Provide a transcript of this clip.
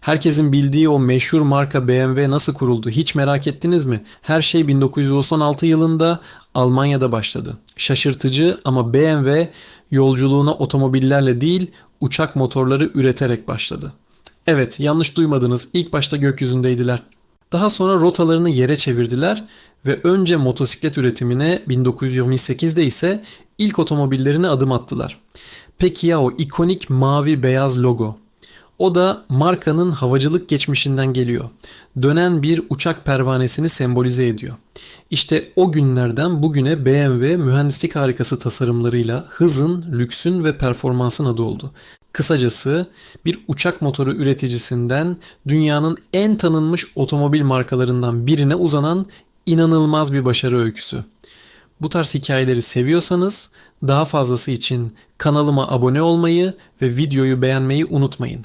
Herkesin bildiği o meşhur marka BMW nasıl kuruldu hiç merak ettiniz mi? Her şey 1996 yılında Almanya'da başladı. Şaşırtıcı ama BMW yolculuğuna otomobillerle değil uçak motorları üreterek başladı. Evet yanlış duymadınız ilk başta gökyüzündeydiler. Daha sonra rotalarını yere çevirdiler ve önce motosiklet üretimine 1928'de ise ilk otomobillerine adım attılar. Peki ya o ikonik mavi beyaz logo? O da markanın havacılık geçmişinden geliyor. Dönen bir uçak pervanesini sembolize ediyor. İşte o günlerden bugüne BMW mühendislik harikası tasarımlarıyla hızın, lüksün ve performansın adı oldu. Kısacası bir uçak motoru üreticisinden dünyanın en tanınmış otomobil markalarından birine uzanan inanılmaz bir başarı öyküsü. Bu tarz hikayeleri seviyorsanız daha fazlası için kanalıma abone olmayı ve videoyu beğenmeyi unutmayın.